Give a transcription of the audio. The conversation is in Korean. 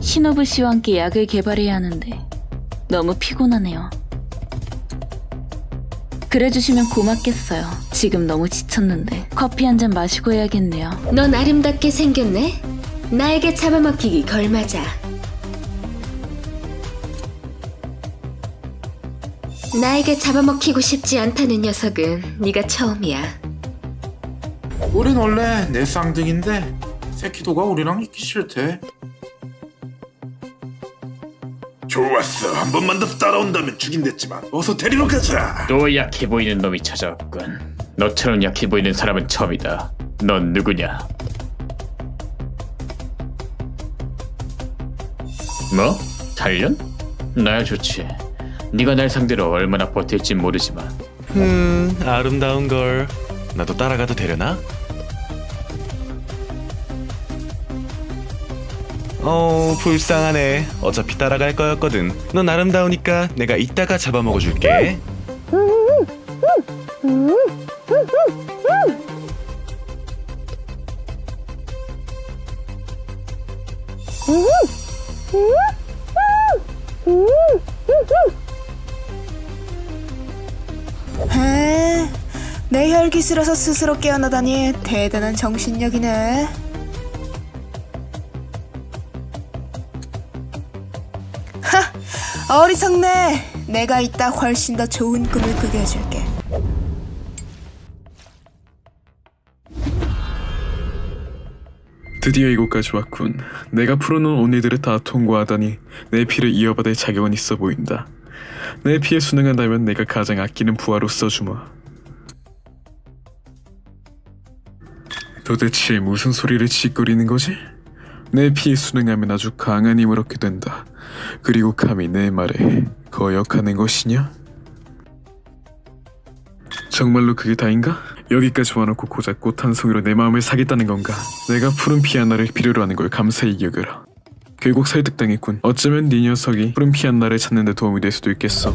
시노부 씨와 함께 약을 개발해야 하는데 너무 피곤하네요. 그래 주시면 고맙겠어요. 지금 너무 지쳤는데 커피 한 잔 마시고 해야겠네요. 넌 아름답게 생겼네. 나에게 잡아먹히기 걸맞아. 나에게 잡아먹히고 싶지 않다는 녀석은 네가 처음이야. 우린 원래 내 쌍둥이인데 세키도가 우리랑 있기 싫대. 좋았어. 한 번만 더 따라온다면 죽인댔지만 어서 데리러 가자. 또 약해 보이는 놈이 찾아왔군. 너처럼 약해 보이는 사람은 처음이다. 넌 누구냐? 뭐? 단련? 나야 좋지. 네가 날 상대로 얼마나 버틸지 모르지만 음, 아름다운 걸. 나도 따라가도 되려나? 어, 불쌍하네. 어차피 따라갈 거였거든. 넌 아름다우니까 내가 이따가 잡아먹어 줄게. 에, 내 혈기술에서 스스로 깨어나다니 대단한 정신력이네. 어리석네. 내가 이따 훨씬 더 좋은 꿈을 꾸게 해줄게. 드디어 이곳까지 왔군. 내가 풀어놓은 온니들을 다 통과하다니 내 피를 이어받을 자격은 있어 보인다. 내 피에 순응한다면 내가 가장 아끼는 부하로 써주마. 도대체 무슨 소리를 짓거리는 거지? 내 피에 순응하면 아주 강한 힘을 얻게 된다. 그리고 감히 내 말에 거역하는 것이냐? 정말로 그게 다인가? 여기까지 와놓고 고작 꽃 한 송이로 내 마음을 사겠다는 건가? 내가 푸른 피아나를 필요로 하는 걸 감사히 여겨라. 결국 설득당했군. 어쩌면 네 녀석이 푸른 피아나를 찾는 데 도움이 될 수도 있겠어.